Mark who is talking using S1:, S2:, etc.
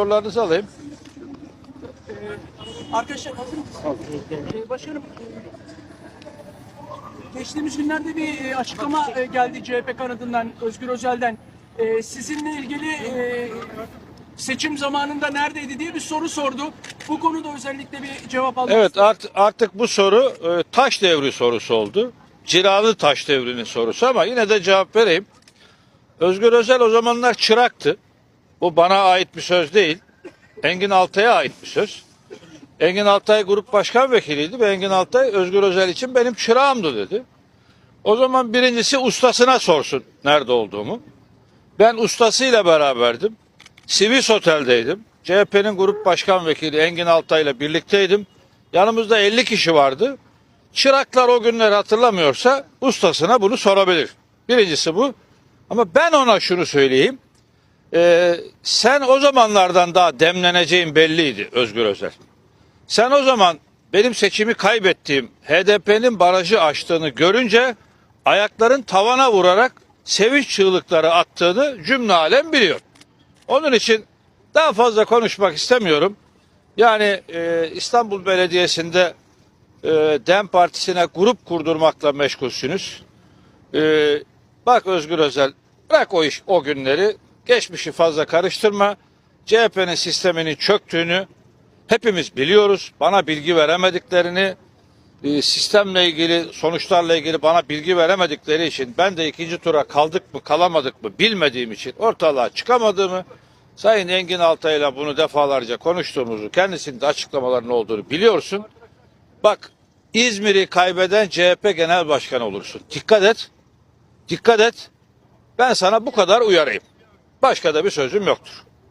S1: Sorularınızı alayım.
S2: Arkadaşlar hazır mısınız? Ee, başkanım, geçtiğimiz günlerde bir e, açıklama e, geldi CHP kanadından, Özgür Özel'den. E, sizinle ilgili e, seçim zamanında neredeydi diye bir soru sordu. Bu konuda özellikle bir cevap almak
S1: Evet art, artık bu soru e, taş devri sorusu oldu. Cilalı taş devrinin sorusu ama yine de cevap vereyim. Özgür Özel o zamanlar çıraktı. Bu bana ait bir söz değil. Engin Altay'a ait bir söz. Engin Altay grup başkan vekiliydi ve Engin Altay Özgür Özel için benim çırağımdı dedi. O zaman birincisi ustasına sorsun nerede olduğumu. Ben ustasıyla beraberdim. Sivis Otel'deydim. CHP'nin grup başkan vekili Engin Altay'la birlikteydim. Yanımızda 50 kişi vardı. Çıraklar o günleri hatırlamıyorsa ustasına bunu sorabilir. Birincisi bu. Ama ben ona şunu söyleyeyim. Ee, sen o zamanlardan daha demleneceğin belliydi Özgür Özel. Sen o zaman benim seçimi kaybettiğim HDP'nin barajı açtığını görünce ayakların tavana vurarak sevinç çığlıkları attığını cümle alem biliyor. Onun için daha fazla konuşmak istemiyorum. Yani e, İstanbul Belediyesi'nde e, DEM Partisi'ne grup kurdurmakla meşgulsünüz. E, bak Özgür Özel bırak o iş o günleri geçmişi fazla karıştırma. CHP'nin sisteminin çöktüğünü hepimiz biliyoruz. Bana bilgi veremediklerini e, sistemle ilgili sonuçlarla ilgili bana bilgi veremedikleri için ben de ikinci tura kaldık mı kalamadık mı bilmediğim için ortalığa çıkamadığımı Sayın Engin Altay'la bunu defalarca konuştuğumuzu kendisinin de açıklamalarının olduğunu biliyorsun. Bak İzmir'i kaybeden CHP Genel Başkanı olursun. Dikkat et. Dikkat et. Ben sana bu kadar uyarayım. Başka da bir sözüm yoktur.